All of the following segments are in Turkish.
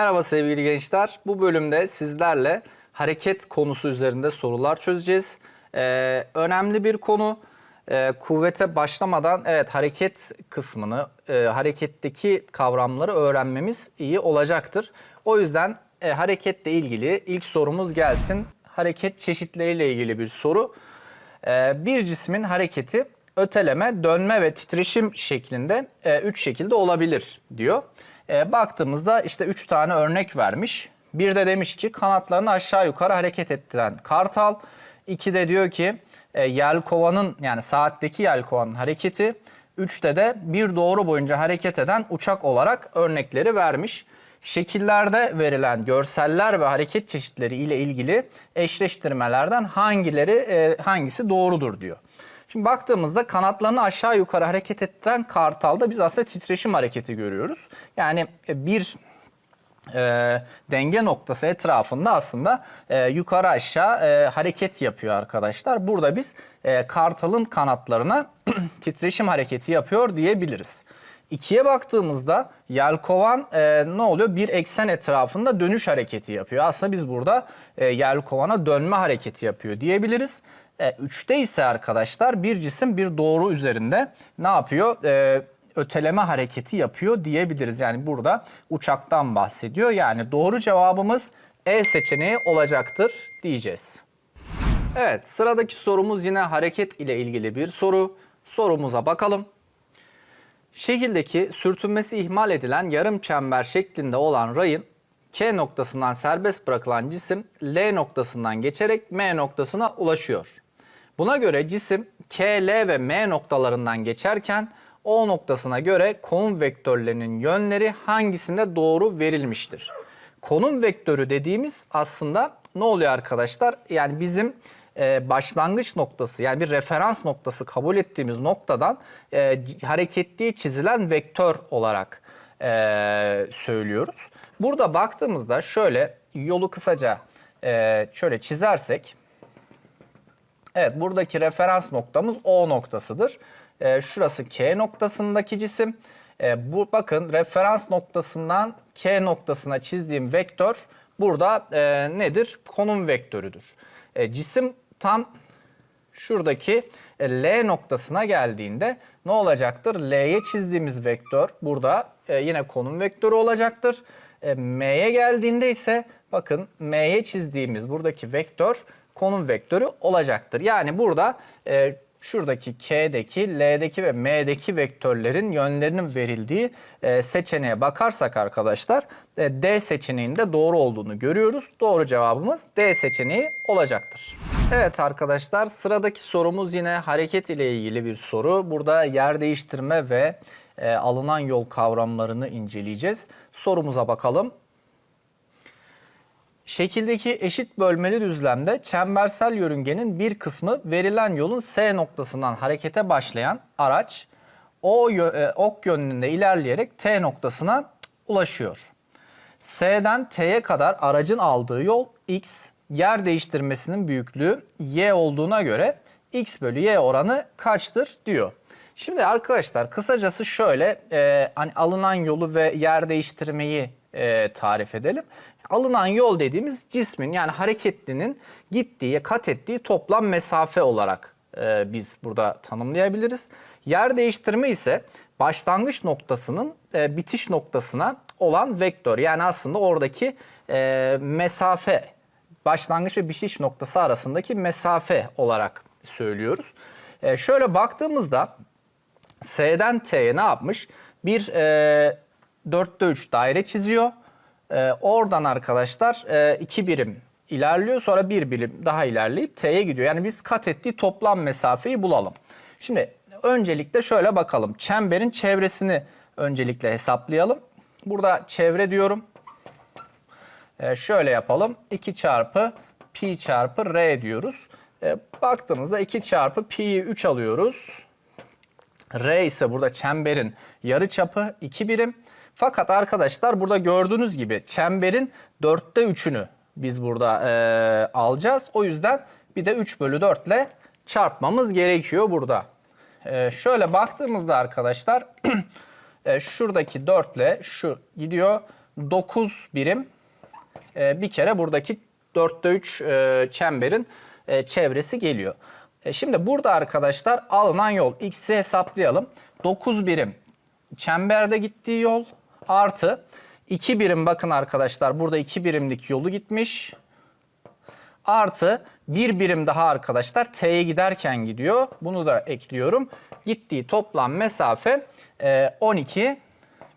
Merhaba sevgili gençler. Bu bölümde sizlerle hareket konusu üzerinde sorular çözeceğiz. Ee, önemli bir konu. Ee, kuvvete başlamadan evet hareket kısmını, e, hareketteki kavramları öğrenmemiz iyi olacaktır. O yüzden e, hareketle ilgili ilk sorumuz gelsin. Hareket çeşitleriyle ilgili bir soru. Ee, bir cismin hareketi öteleme, dönme ve titreşim şeklinde e, üç şekilde olabilir diyor. E, baktığımızda işte üç tane örnek vermiş. Bir de demiş ki kanatlarını aşağı yukarı hareket ettiren kartal. İki de diyor ki e, yelkovanın yani saatteki yelkovanın hareketi. Üçte de bir doğru boyunca hareket eden uçak olarak örnekleri vermiş. Şekillerde verilen görseller ve hareket çeşitleri ile ilgili eşleştirmelerden hangileri e, hangisi doğrudur diyor. Şimdi baktığımızda kanatlarını aşağı yukarı hareket ettiren kartalda biz aslında titreşim hareketi görüyoruz. Yani e, bir e, denge noktası etrafında aslında e, yukarı aşağı e, hareket yapıyor arkadaşlar. Burada biz e, kartalın kanatlarına titreşim hareketi yapıyor diyebiliriz. İkiye baktığımızda yelkovan e, ne oluyor? Bir eksen etrafında dönüş hareketi yapıyor. Aslında biz burada e, yelkovana dönme hareketi yapıyor diyebiliriz. E, ise arkadaşlar bir cisim bir doğru üzerinde ne yapıyor? E, öteleme hareketi yapıyor diyebiliriz. Yani burada uçaktan bahsediyor. Yani doğru cevabımız E seçeneği olacaktır diyeceğiz. Evet sıradaki sorumuz yine hareket ile ilgili bir soru. Sorumuza bakalım. Şekildeki sürtünmesi ihmal edilen yarım çember şeklinde olan rayın K noktasından serbest bırakılan cisim L noktasından geçerek M noktasına ulaşıyor. Buna göre cisim K, L ve M noktalarından geçerken O noktasına göre konum vektörlerinin yönleri hangisinde doğru verilmiştir? Konum vektörü dediğimiz aslında ne oluyor arkadaşlar? Yani bizim e, başlangıç noktası yani bir referans noktası kabul ettiğimiz noktadan e, hareketliği çizilen vektör olarak e, söylüyoruz. Burada baktığımızda şöyle yolu kısaca e, şöyle çizersek Evet buradaki referans noktamız O noktasıdır. Ee, şurası K noktasındaki cisim. Ee, bu bakın referans noktasından K noktasına çizdiğim vektör burada e, nedir? Konum vektörüdür. E, cisim tam şuradaki e, L noktasına geldiğinde ne olacaktır? L'ye çizdiğimiz vektör burada e, yine konum vektörü olacaktır. E, M'ye geldiğinde ise bakın M'ye çizdiğimiz buradaki vektör konum vektörü olacaktır. Yani burada e, şuradaki K'deki, L'deki ve M'deki vektörlerin yönlerinin verildiği e, seçeneğe bakarsak arkadaşlar e, D seçeneğinde doğru olduğunu görüyoruz. Doğru cevabımız D seçeneği olacaktır. Evet arkadaşlar sıradaki sorumuz yine hareket ile ilgili bir soru. Burada yer değiştirme ve e, alınan yol kavramlarını inceleyeceğiz. Sorumuza bakalım. Şekildeki eşit bölmeli düzlemde çembersel yörüngenin bir kısmı verilen yolun S noktasından harekete başlayan araç o yö- e, ok yönünde ilerleyerek T noktasına ulaşıyor. S'den T'ye kadar aracın aldığı yol X, yer değiştirmesinin büyüklüğü Y olduğuna göre X bölü Y oranı kaçtır diyor. Şimdi arkadaşlar kısacası şöyle e, hani alınan yolu ve yer değiştirmeyi e, tarif edelim. Alınan yol dediğimiz cismin yani hareketlinin gittiği, kat ettiği toplam mesafe olarak e, biz burada tanımlayabiliriz. Yer değiştirme ise başlangıç noktasının e, bitiş noktasına olan vektör. Yani aslında oradaki e, mesafe, başlangıç ve bitiş noktası arasındaki mesafe olarak söylüyoruz. E, şöyle baktığımızda S'den T'ye ne yapmış? Bir e, 4'te 3 daire çiziyor. E, oradan arkadaşlar e, iki birim ilerliyor. Sonra bir birim daha ilerleyip T'ye gidiyor. Yani biz kat ettiği toplam mesafeyi bulalım. Şimdi öncelikle şöyle bakalım. Çemberin çevresini öncelikle hesaplayalım. Burada çevre diyorum. E, şöyle yapalım. 2 çarpı pi çarpı r diyoruz. E, baktığımızda 2 çarpı pi'yi 3 alıyoruz. R ise burada çemberin yarı çapı 2 birim. Fakat arkadaşlar burada gördüğünüz gibi çemberin dörtte üçünü biz burada e, alacağız. O yüzden bir de 3 bölü 4 ile çarpmamız gerekiyor burada. E, şöyle baktığımızda arkadaşlar e, şuradaki 4 ile şu gidiyor. 9 birim e, bir kere buradaki 4'te 3 e, çemberin e, çevresi geliyor. E, şimdi burada arkadaşlar alınan yol x'i hesaplayalım. 9 birim çemberde gittiği yol artı 2 birim bakın arkadaşlar burada 2 birimlik yolu gitmiş. Artı bir birim daha arkadaşlar T'ye giderken gidiyor. Bunu da ekliyorum. Gittiği toplam mesafe e, 12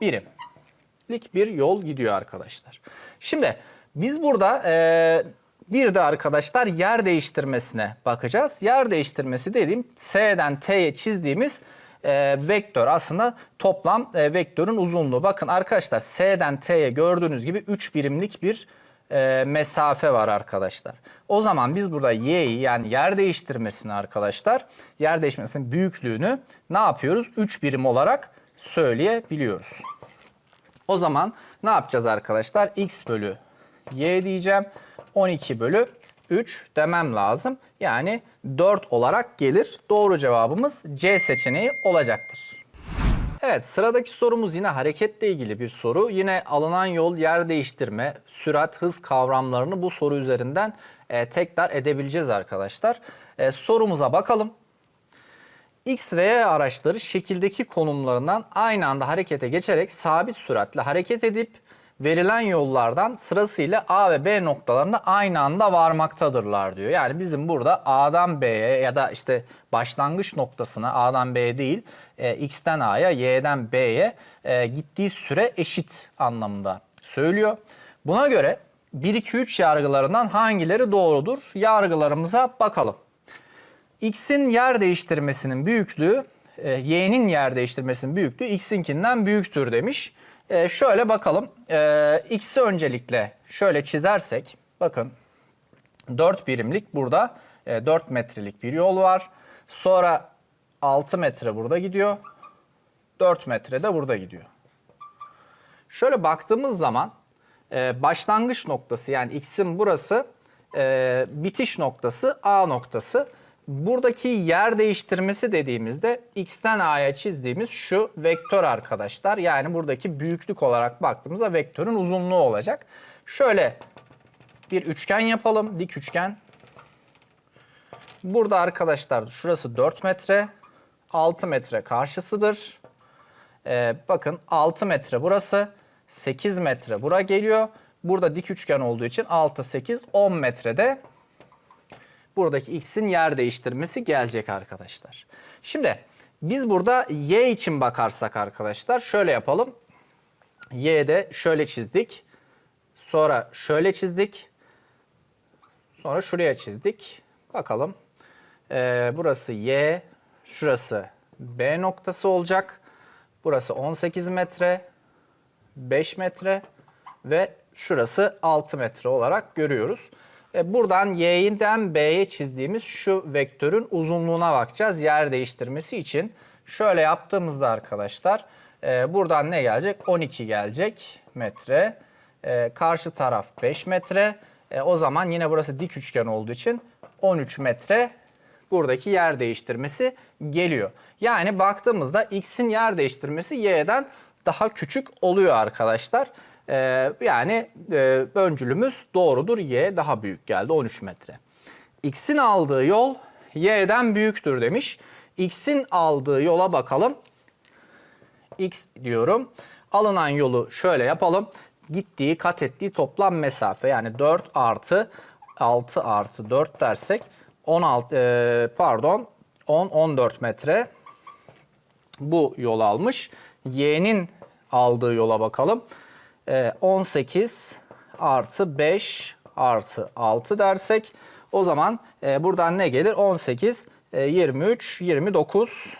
birimlik bir yol gidiyor arkadaşlar. Şimdi biz burada e, bir de arkadaşlar yer değiştirmesine bakacağız. Yer değiştirmesi dediğim S'den T'ye çizdiğimiz e, vektör aslında toplam e, vektörün uzunluğu. Bakın arkadaşlar S'den T'ye gördüğünüz gibi 3 birimlik bir e, mesafe var arkadaşlar. O zaman biz burada y'yi yani yer değiştirmesini arkadaşlar, yer değiştirmesinin büyüklüğünü ne yapıyoruz? 3 birim olarak söyleyebiliyoruz. O zaman ne yapacağız arkadaşlar? x bölü y diyeceğim. 12 bölü 3 demem lazım. Yani 4 olarak gelir. Doğru cevabımız C seçeneği olacaktır. Evet sıradaki sorumuz yine hareketle ilgili bir soru. Yine alınan yol, yer değiştirme, sürat, hız kavramlarını bu soru üzerinden e, tekrar edebileceğiz arkadaşlar. E, sorumuza bakalım. X ve Y araçları şekildeki konumlarından aynı anda harekete geçerek sabit süratle hareket edip verilen yollardan sırasıyla A ve B noktalarına aynı anda varmaktadırlar diyor. Yani bizim burada A'dan B'ye ya da işte başlangıç noktasına A'dan B'ye değil e, X'ten A'ya, Y'den B'ye e, gittiği süre eşit anlamında söylüyor. Buna göre 1, 2, 3 yargılarından hangileri doğrudur? Yargılarımıza bakalım. X'in yer değiştirmesinin büyüklüğü, e, Y'nin yer değiştirmesinin büyüklüğü X'inkinden büyüktür demiş. E, şöyle bakalım. E, X'i öncelikle şöyle çizersek, bakın 4 birimlik burada e, 4 metrelik bir yol var. Sonra 6 metre burada gidiyor. 4 metre de burada gidiyor. Şöyle baktığımız zaman e, başlangıç noktası yani x'in burası e, bitiş noktası A noktası. Buradaki yer değiştirmesi dediğimizde x'ten a'ya çizdiğimiz şu vektör arkadaşlar. Yani buradaki büyüklük olarak baktığımızda vektörün uzunluğu olacak. Şöyle bir üçgen yapalım. Dik üçgen. Burada arkadaşlar şurası 4 metre. 6 metre karşısıdır. Ee, bakın 6 metre burası. 8 metre bura geliyor. Burada dik üçgen olduğu için 6, 8, 10 metrede buradaki x'in yer değiştirmesi gelecek arkadaşlar. Şimdi biz burada y için bakarsak arkadaşlar şöyle yapalım. Y'de şöyle çizdik. Sonra şöyle çizdik. Sonra şuraya çizdik. Bakalım. Ee, burası y, şurası b noktası olacak. Burası 18 metre, 5 metre ve şurası 6 metre olarak görüyoruz. E, buradan y'den b'ye çizdiğimiz şu vektörün uzunluğuna bakacağız yer değiştirmesi için. Şöyle yaptığımızda arkadaşlar e, buradan ne gelecek? 12 gelecek metre. E, karşı taraf 5 metre. E, o zaman yine burası dik üçgen olduğu için 13 metre buradaki yer değiştirmesi geliyor. Yani baktığımızda x'in yer değiştirmesi y'den daha küçük oluyor arkadaşlar. Ee, yani e, öncülümüz doğrudur. Y daha büyük geldi 13 metre. X'in aldığı yol Y'den büyüktür demiş. X'in aldığı yola bakalım. X diyorum. Alınan yolu şöyle yapalım. Gittiği kat ettiği toplam mesafe yani 4 artı 6 artı 4 dersek 16 e, pardon 10 14 metre bu yol almış. Y'nin aldığı yola bakalım. Ee, 18 artı 5 artı 6 dersek o zaman e, buradan ne gelir? 18, e, 23, 29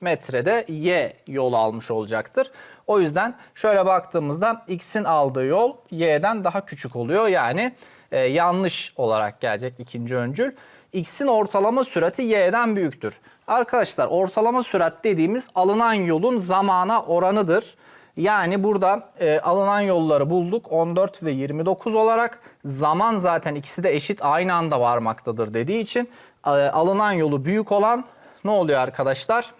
metrede y yol almış olacaktır. O yüzden şöyle baktığımızda x'in aldığı yol y'den daha küçük oluyor. Yani e, yanlış olarak gelecek ikinci öncül. x'in ortalama sürati y'den büyüktür. Arkadaşlar ortalama sürat dediğimiz alınan yolun zamana oranıdır. Yani burada e, alınan yolları bulduk 14 ve 29 olarak. Zaman zaten ikisi de eşit aynı anda varmaktadır dediği için e, alınan yolu büyük olan ne oluyor arkadaşlar?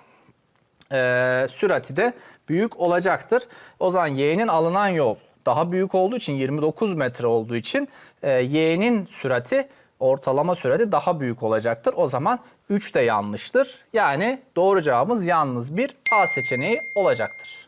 E, sürati de büyük olacaktır. O zaman y'nin alınan yol daha büyük olduğu için 29 metre olduğu için e, y'nin sürati ortalama sürati daha büyük olacaktır. O zaman 3 de yanlıştır. Yani doğru cevabımız yalnız bir A seçeneği olacaktır.